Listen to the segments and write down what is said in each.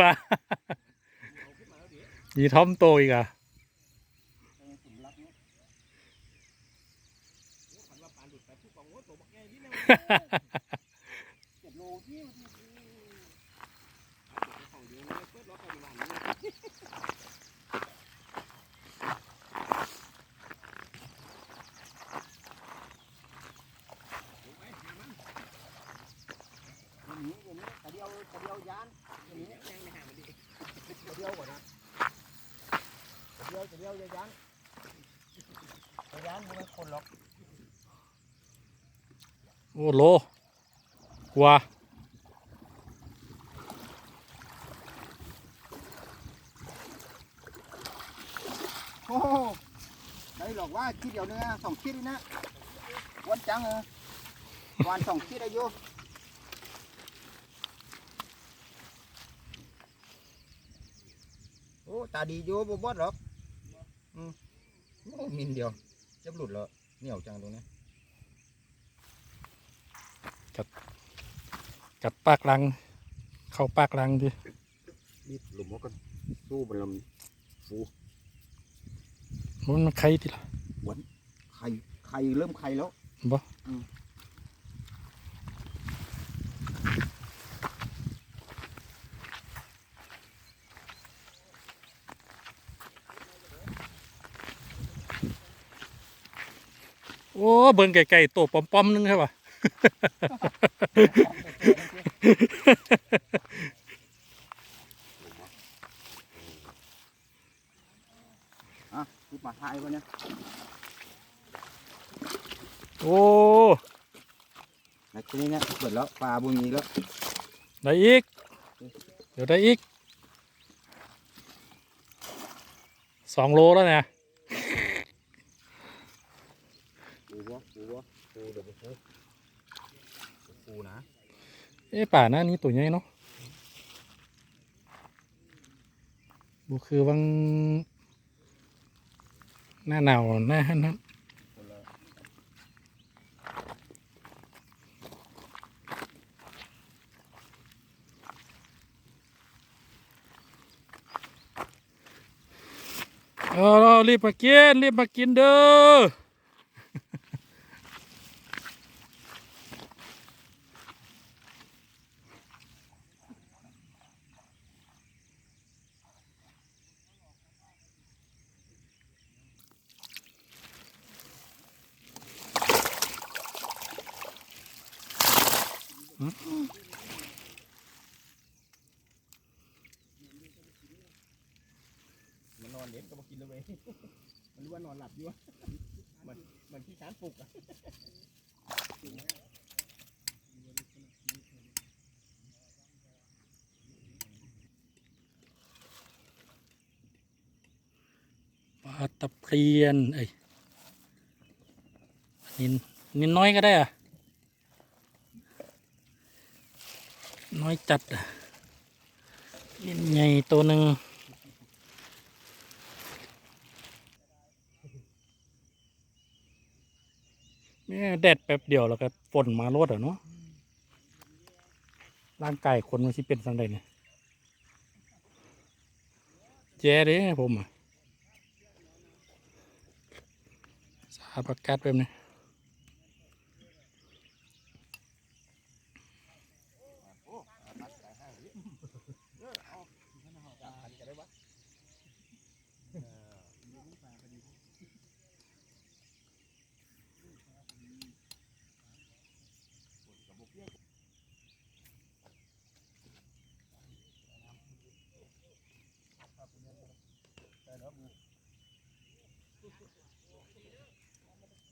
ว้ามีทอมโตอีกอะสมรักเนาะขันว่าปานดุดไปผู้กองโอ้ตัวบักแก่นี่แน่เจ็ดโลที่มันของเดียวเลยเปิดล็อกไปบ้านนี่นี้เดี๋ยวนี้แต่ เดียวแต่เดียวยานเดี๋ยวนี้แรงไม่หามันดิแต่เดียวก่อนนะแต่เดียวแต่เดียวยานแต่ยานมันไม่คนหรอกโอ้โลกว่าโอ้ได้หรอกว่าคิดเดียวเนื้อสองคิดนี่นะวันจังเออวันสองคิดอายุ โอ้ตาดีอยู่บ่บดหรอกอืมโอ้มินเดียวจะหลุดแล้วเหนียวจังตรงนี้กัดปากลัง เข้าปากลังดิรีบหลุมกันสู้บนลมฟูมันมันใครติล่ะไข่ไข่เริ่มไข่แล้วบ่ โอ้เบิ่งไก่ๆตัวปอมๆนึงใช่ป่ะอะรีบมาถ่ายวะเนี่ยโอ้ในที่นี้เนี่ยเปิดแล้วปลาบุญมีแล้วได้อีก เดี๋ยวได้อีกสองโลแล้วเนี่ย วะปูวะปูเดี๋ยวไปซื้อปูนะเอ๊ะป่าหน้านี้ตัวใหญ่เนาะบุคือวังหน้าหนาวหน้าฮันนั้นคนละเอาเรารีบมากินรีบมากินเด้อ มันนอนเด็กก็มากินแล้วเว้ยมันรู้ว่านอนหลับอยู่วะมันมันที่ช้างปลุกอะปลาตะเพียนเอ้ยนินนินน้อยก็ได้อะ น้อยจัดอะนินใหญ่ตัวหนึ่งแม่แดดแป๊บเดียวแล้วก็ฝนมาลดอะเนาะร่างกายคนมันสิเป็นสังใดเนี่ยแย่เด้ผมอะสาประกาศแบบนี้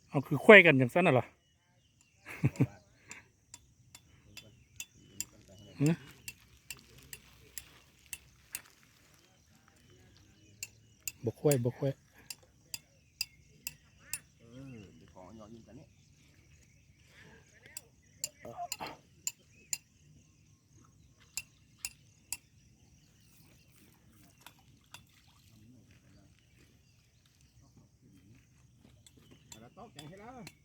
เอาคือควยกันอย่างนั้นน่ะเหรอหือบกควยบกควย เออเดี๋ยวของหยอดยิงกันเนี่ย แล้